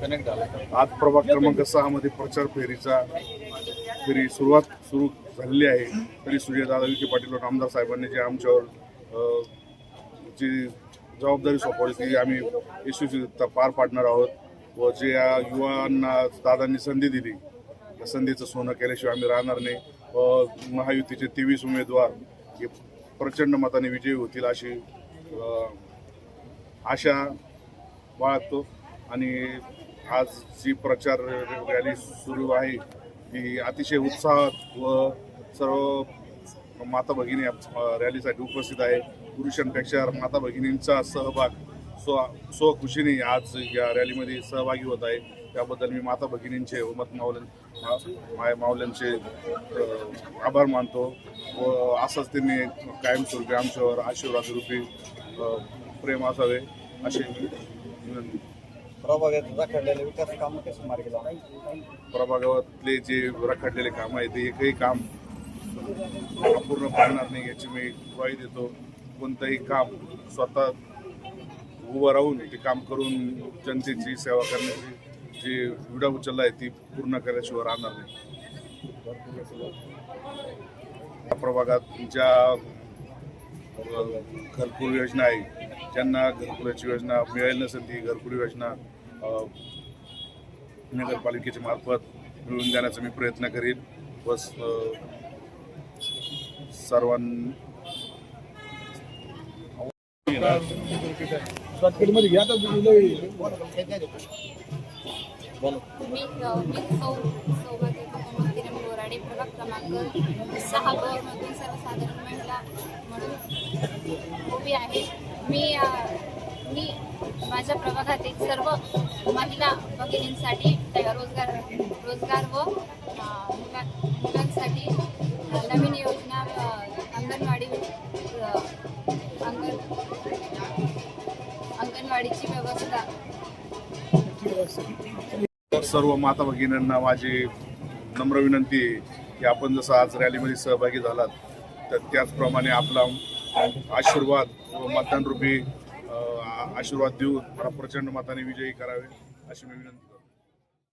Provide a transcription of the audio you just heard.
Connect झाला. आज प्रभाग क्रमांक सहा मध्ये प्रचार फेरीचा फेरी सुरुवात सुरू झालेली आहे. तरी सूर्यदादा विखे पाटील व आमदार साहेबांनी जे आमच्यावर जी जबाबदारी सोपवली ती आम्ही यशस्वी पार पाडणार आहोत व जे या युवांना दादांनी संधी दिली त्या संधीचं सोनं केल्याशिवाय आम्ही राहणार नाही. व महायुतीचे तेवीस उमेदवार हे प्रचंड मताने विजयी होतील अशी आशा बाळगतो. आणि आज जी प्रचार रॅली सुरू आहे ती अतिशय उत्साहात व सर्व माता भगिनी रॅलीसाठी उपस्थित आहे. पुरुषांपेक्षा माता भगिनींचा सहभाग स्व स्वखुशीने आज या रॅलीमध्ये सहभागी होत आहे. त्याबद्दल मी माता भगिनींचे व मत मावलं माय मावल्यांचे आभार मानतो व असंच त्यांनी कायमस्वरूपी आमच्यावर आशीर्वाद रूपी प्रेम असावे अशी विनंती प्रभागात रखडलेले विकास कामं कशी मार्गी लावणार प्रभागातले जे रखडलेले काम आहे ते एकही काम अपूर्ण पाडणार नाही याची मी ग्वाही देतो. कोणतंही काम स्वतः उभं राहून ते काम करून जनतेची सेवा करण्याची जी विडा उचलला आहे ती पूर्ण करायशिवाय राहणार नाही. या प्रभागात ज्या अ, घरकुल योजना आहे ज्यांना घरकुलाची योजना मिळाली नसेल ती घरकुल योजना नगरपालिकेच्या मार्फत मिळवून देण्याचा मी प्रयत्न करीन. व सर्वां मी अ, मी सौ सौभाग्य किरण बोराडे प्रभाग क्रमांक सहा सर्वसाधारण महिला म्हणून उभी आहे. मी मी माझ्या प्रभागातील सर्व महिला भगिनींसाठी रोजगार रोजगार व मुला मुलांसाठी नवीन योजना अंगणवाडी अंगण अंगणवाडीची व्यवस्था. सर्व माता भगिनींना माझी नम्र विनंती की आपण जसं आज रॅलीमध्ये सहभागी झालात तर त्याचप्रमाणे आपला आशीर्वाद व मतदान रूपी आशीर्वाद देऊन मला प्रचंड मताने विजयी करावे अशी मी विनंती करतो.